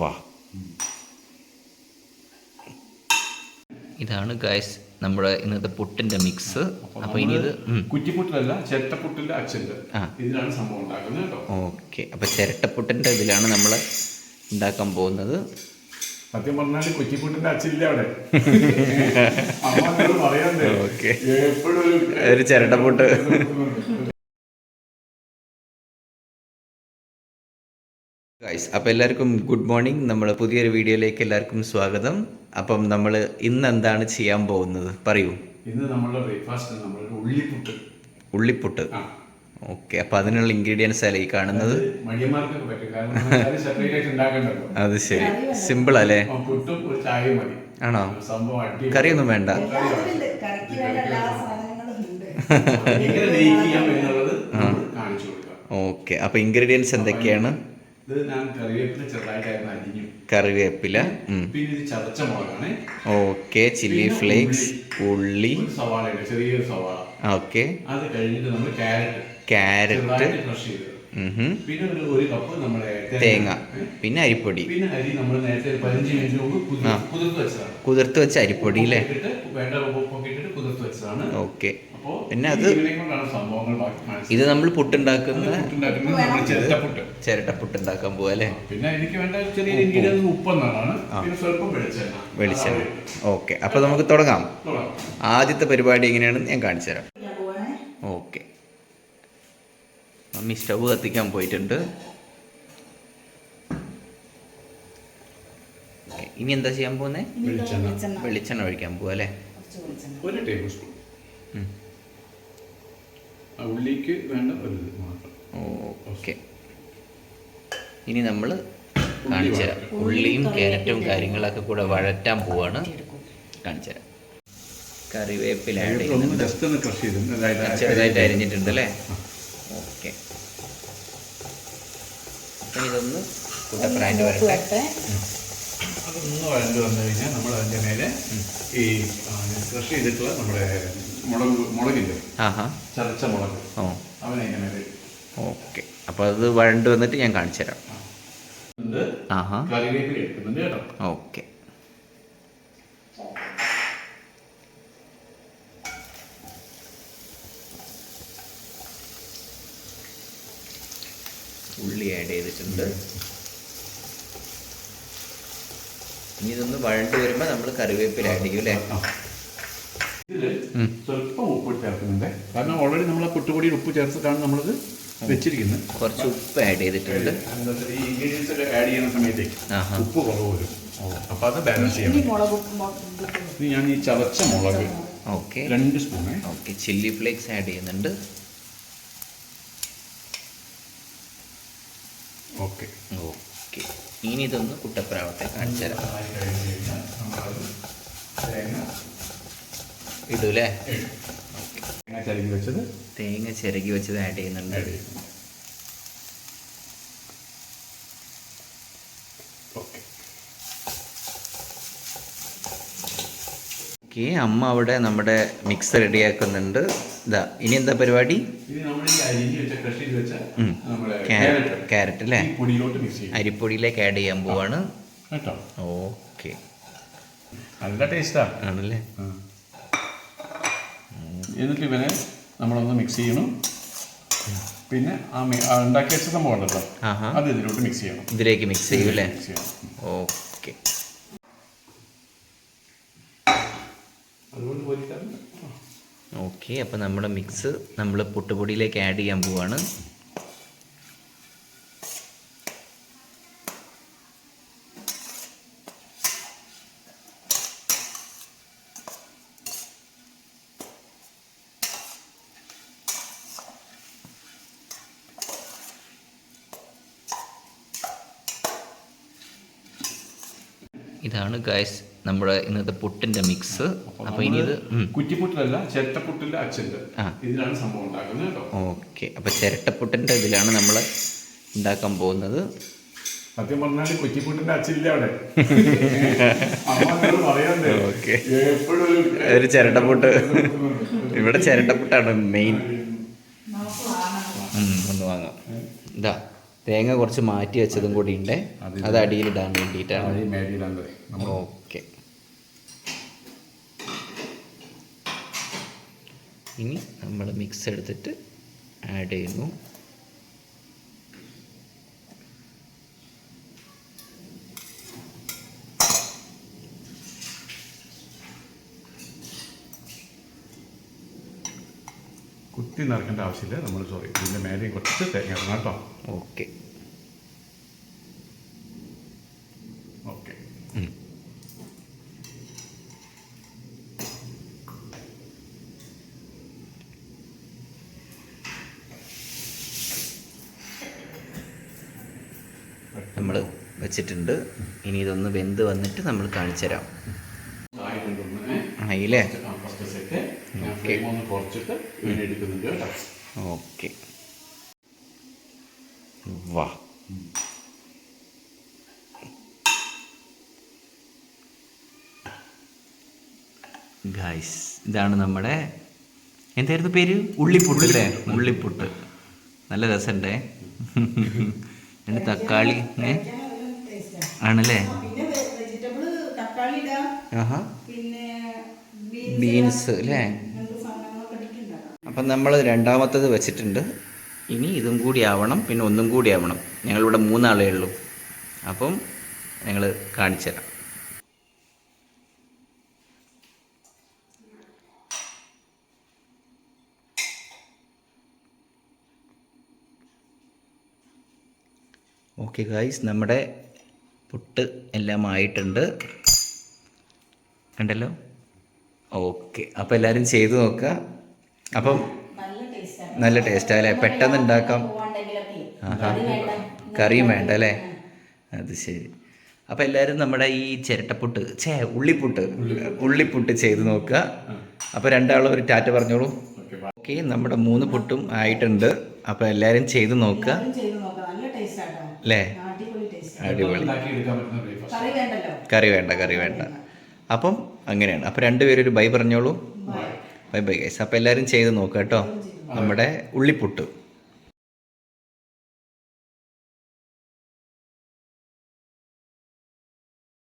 വാ. ഇതാണ് ഗായ്സ് നമ്മുടെ ഇന്നത്തെ പുട്ടിന്റെ മിക്സ് അപ്പൊ ഇനി ഇത് കുറ്റിപ്പുട്ടിലല്ല ചിരട്ടപ്പുട്ടിന്റെ അച്ഛന്റെ. ഇതിലാണ് സംഭവം ഉണ്ടാക്കുന്നത് കേട്ടോ. ഓക്കെ അപ്പൊ ചിരട്ടപ്പുട്ടിന്റെ ഇതിലാണ് നമ്മൾ ഉണ്ടാക്കാൻ പോകുന്നത്. സത്യം പറഞ്ഞാൽ കുറ്റിപ്പുട്ടിന്റെ അച്ഛനില്ല അവിടെ. എപ്പോഴും ഒരു ഒരു ചിരട്ടപ്പുട്ട്. ഗൈസ് അപ്പോൾ എല്ലാവർക്കും ഗുഡ് മോർണിംഗ് നമ്മൾ പുതിയൊരു വീഡിയോയിലേക്ക് എല്ലാവർക്കും സ്വാഗതം. അപ്പം നമ്മൾ ഇന്ന് എന്താണ് ചെയ്യാൻ പോകുന്നത്? പറയൂ. ഇന്ന് നമ്മളുടെ ബ്രേക്ക്ഫാസ്റ്റ് നമ്മളുടെ ഉള്ളിപ്പുട്ട്. ഉള്ളിപ്പുട്ട്. ഓക്കെ അപ്പോൾ അതിനുള്ള ഇൻഗ്രീഡിയൻസ് അല്ലേ ഈ കാണുന്നത്? അത് ശരി. സിമ്പിൾ അല്ലേ? ആണോ? കറിയൊന്നും വേണ്ട. ഓക്കെ അപ്പോൾ ഇൻഗ്രീഡിയൻസ് എന്തൊക്കെയാണ്? ഇത് ഞാൻ കറിവേപ്പില ചെറുതായിട്ടായിരുന്നു അരിഞ്ഞു. കറിവേപ്പില പിന്നെ ഇത് ചതച്ച മുളകാണ്. ഓക്കെ ചില്ലി ഫ്ലേക്സ് ഉള്ളി. സവാള ചെറിയൊരു സവാള. ഓക്കെ. അത് കഴിഞ്ഞിട്ട് നമ്മൾ ക്യാരറ്റ്. ക്യാരറ്റ്. ക്രഷ് ചെയ്തത് പിന്നെ ഒരു ഒരു കപ്പ് നമ്മുടെ തേങ്ങ. പിന്നെ അരിപ്പൊടി. പിന്നെ അരി നമ്മൾ നേരത്തെ പതിനഞ്ച് മിനിറ്റ് മുമ്പ് കുതിർത്ത് വെച്ചതാണ്. കുതിർത്ത് വെച്ച അരിപ്പൊടി അല്ലേ? വേണ്ട ഉപ്പൊക്കെ ഇട്ടിട്ട് കുതിർത്ത് വെച്ചതാണ്. ഓക്കെ. പിന്നെ അത് ഇതിനെ കൊണ്ടാണ് സംഭവങ്ങൾ ബാക്കി മനസ്സിലായത്. ഇത് നമ്മൾ പുട്ടുണ്ടാക്കുന്ന ചിരട്ടപ്പുട്ട്. ഉണ്ടാക്കാൻ പോവാ അല്ലേ? പിന്നെ എനിക്ക് വേണ്ട ചെറിയ ഉപ്പെന്നാണ്. വെളിച്ചെണ്ണ. ഓക്കെ. അപ്പൊ നമുക്ക് തുടങ്ങാം. ആദ്യത്തെ പരിപാടി എങ്ങനെയാണെന്ന് ഞാൻ കാണിച്ചുതരാം. ഓക്കെ. മമ്മി സ്റ്റവ് കത്തിക്കാൻ പോയിട്ടുണ്ട്. ഓക്കെ. ഇനി എന്താ ചെയ്യാൻ പോകുന്നത് വെളിച്ചെണ്ണ. ഒഴിക്കാൻ പോവാ അല്ലേ? കുറച്ച് വെളിച്ചെണ്ണ. ഒരു ടേബിൾ സ്പൂൺ. ആ ഉള്ളിക്ക് വേണ്ട ഒരു ഇത് മാത്രം. ഓക്കെ. ഇനി നമ്മൾ കാണിച്ചുതരാം ഉള്ളിയും ക്യാരറ്റും കാര്യങ്ങളൊക്കെ കൂടെ വഴറ്റാൻ പോവാണ്. കാണിച്ചുതരാം കാണിച്ചു കറിവേപ്പില ചെറുതായിട്ട് അരിഞ്ഞിട്ടുണ്ട് അല്ലേ? ഓക്കെ. ഇതൊന്ന് കൂട്ടപ്രാൻഡ് മൂത്ത് വരട്ടെ. അതൊന്ന് വഴണ്ട് വന്നു കഴിഞ്ഞാൽ നമ്മൾ അതിന്റെ മേലെ ഈ ക്രഷ് ചെയ്തിട്ടുള്ള നമ്മുടെ മുളക് മുളകില്ലേ? ചതച്ച മുളക്. അതിന്റെ മേലെ. ഓക്കെ. അപ്പോൾ അത് വഴണ്ട് വന്നിട്ട് ഞാൻ കാണിച്ചു തരാം. കറിവേപ്പില എടുക്കുന്നുണ്ട് കേട്ടോ. ഓക്കെ. ഉള്ളി ആഡ് ചെയ്തിട്ടുണ്ട്. ഇനി ഇതൊന്ന് വഴണ്ട് വരുമ്പോൾ നമ്മൾ കറിവേപ്പില ആഡ് ചെയ്യും അല്ലേ. സ്വല്പം ഉപ്പ് ചേർക്കുന്നുണ്ട്. കാരണം ഓൾറെഡി നമ്മൾ ആ പുട്ടുപൊടിയിൽ ഉപ്പ് ചേർത്തിട്ടാണ് നമ്മളിത് വെച്ചിരിക്കുന്നത് കുറച്ച് ഉപ്പ് ആഡ് ചെയ്തിട്ടുണ്ട്. ഈ ഇൻഗ്രീഡിയൻസ് ആഡ് ചെയ്യുന്ന സമയത്തേക്ക് ഉപ്പ് കുറവ് വരും അപ്പോൾ അത് ബാലൻസ് ഇട്ടിട്ട് ഇനി ഞാൻ ഈ ചതച്ച മുളക് ഓക്കെ. രണ്ട് spoon okay chilli flakes add ചെയ്യുന്നുണ്ട്. ഓക്കെ. ഓക്കെ. ഇനി ഇതൊന്ന് കുട്ടപ്പുറാവട്ടെ കാണിച്ചു തരാം ഇടൂലേ? തേങ്ങ ചരുകി വെച്ചത് തേങ്ങ ചിരകി വെച്ചത് ആഡ് ചെയ്യുന്നുണ്ട് ഓക്കെ അമ്മ അവിടെ നമ്മുടെ മിക്സ് റെഡിയാക്കുന്നുണ്ട് ഇതാ ഇനി എന്താ പരിപാടി? ക്യാരറ്റ് അല്ലേ? അരിപ്പൊടിയിലേക്ക് ആഡ് ചെയ്യാൻ പോവാണ്. ഓക്കെ നല്ല ടേസ്റ്റാ ആണല്ലേ? എന്നിട്ട് ഇവനെ നമ്മളൊന്ന് മിക്സ് ചെയ്യണം. പിന്നെ ആ ഉണ്ടാക്കി വെച്ച സംഭവം ഉണ്ടല്ലോ. അത് ഇതിലോട്ട് മിക്സ് ചെയ്യണം. ഇതിലേക്ക് മിക്സ് ചെയ്യും അല്ലേ? മിക്സ് ചെയ്യണം. ഓക്കെ ഓക്കെ അപ്പോൾ നമ്മുടെ മിക്സ് നമ്മൾ പുട്ടുപൊടിയിലേക്ക് ആഡ് ചെയ്യാൻ പോവാണ്. ഇതാണ് ഗായ്സ് നമ്മുടെ ഇന്നത്തെ പുട്ടിന്റെ മിക്സ് അപ്പൊ ഇനി ഇത്. കുറ്റിപ്പുട്ടിലല്ല ചിരട്ടപ്പുട്ടിന്റെ അച്ഛന്റെ. ഇതിലാണ് സംഭവം ഉണ്ടാക്കുന്നത് കേട്ടോ. ഓക്കെ അപ്പൊ ചിരട്ടപ്പുട്ടിന്റെ ഇതിലാണ് നമ്മൾ ഉണ്ടാക്കാൻ പോകുന്നത്. സത്യം പറഞ്ഞാൽ കുറ്റിപ്പുട്ടിന്റെ അച്ഛനില്ല അവിടെ. എപ്പോഴും ഒരു ചിരട്ടപ്പുട്ട്. ഇവിടെ ചിരട്ടപ്പുട്ടാണ് മെയിൻ. ഒന്ന് വാങ്ങാം. ഇതാ തേങ്ങ കുറച്ച് മാറ്റി വെച്ചതും കൂടി ഉണ്ട്. അത് അടിയിൽ അടിയിലിടാൻ വേണ്ടിയിട്ടാണ്. ഓക്കെ. ഇനി നമ്മൾ മിക്സ് എടുത്തിട്ട് ആഡ് ചെയ്യുന്നു. കുത്തി നിറക്കേണ്ട ആവശ്യമില്ല. നമ്മൾ സോറി ഇതിന്റെ മേലെ കുറച്ച് തേങ്ങ ഇടണം കേട്ടോ. ഓക്കെ. ഓക്കെ. നമ്മൾ വെച്ചിട്ടുണ്ട്. ഇനി ഇതൊന്ന് വെന്ത് വന്നിട്ട് നമ്മൾ കാണിച്ചു തരാം ആയില്ലേ ഫസ്റ്റ് സെറ്റ് ഞാൻ ഓക്കെ. ഫ്ലെയിം ഒന്ന് കുറച്ചിട്ട് വീഡിയോ എടുക്കുന്നുണ്ട് കേട്ടോ. ഓക്കെ വാ. ഗായ്സ് ഇതാണ് നമ്മുടെ എന്തായിരുന്നു പേര്? ഉള്ളിപ്പുട്ട് അല്ലേ? ഉള്ളിപ്പുട്ട്. നല്ല രസമുണ്ടേ? രണ്ട് തക്കാളി ഏ? ആണല്ലേ? ബീൻസ് അല്ലേ? അപ്പം നമ്മൾ രണ്ടാമത്തത് വെച്ചിട്ടുണ്ട്. ഇനി ഇതും കൂടി ആവണം പിന്നെ ഒന്നും കൂടി ആവണം. ഞങ്ങളിവിടെ മൂന്നാളേ ഉള്ളൂ. അപ്പം ഞങ്ങൾ കാണിച്ചു തരാം. ഓക്കെ ഗായ്സ് നമ്മുടെ പുട്ട് എല്ലാം ആയിട്ടുണ്ട്. കണ്ടല്ലോ? ഓക്കെ. അപ്പോൾ എല്ലാവരും ചെയ്തു നോക്കുക. അപ്പം നല്ല ടേസ്റ്റ് അല്ലേ പെട്ടെന്ന് ഉണ്ടാക്കാം. കറിയും വേണ്ട അല്ലേ അത് ശരി. അപ്പോൾ എല്ലാവരും നമ്മുടെ ഈ ചിരട്ടപ്പുട്ട് ചേ ഉള്ളിപ്പുട്ട് ഉള്ളിപ്പുട്ട് ചെയ്ത് നോക്കുക. അപ്പോൾ രണ്ടാളും ഒരു ടാറ്റ പറഞ്ഞോളൂ. ഓക്കെ നമ്മുടെ മൂന്ന് പുട്ടും ആയിട്ടുണ്ട്. അപ്പോൾ എല്ലാവരും ചെയ്ത് നോക്കുക. അല്ലേ? അടിപൊളി. കറി വേണ്ട കറി വേണ്ട. അപ്പം അങ്ങനെയാണ്. അപ്പോൾ രണ്ടുപേരും ഒരു ബൈ പറഞ്ഞോളൂ. ബൈ ബൈ ഗൈസ് അപ്പോൾ എല്ലാവരും ചെയ്ത് നോക്കുക കേട്ടോ. നമ്മുടെ ഉള്ളിപ്പുട്ട്.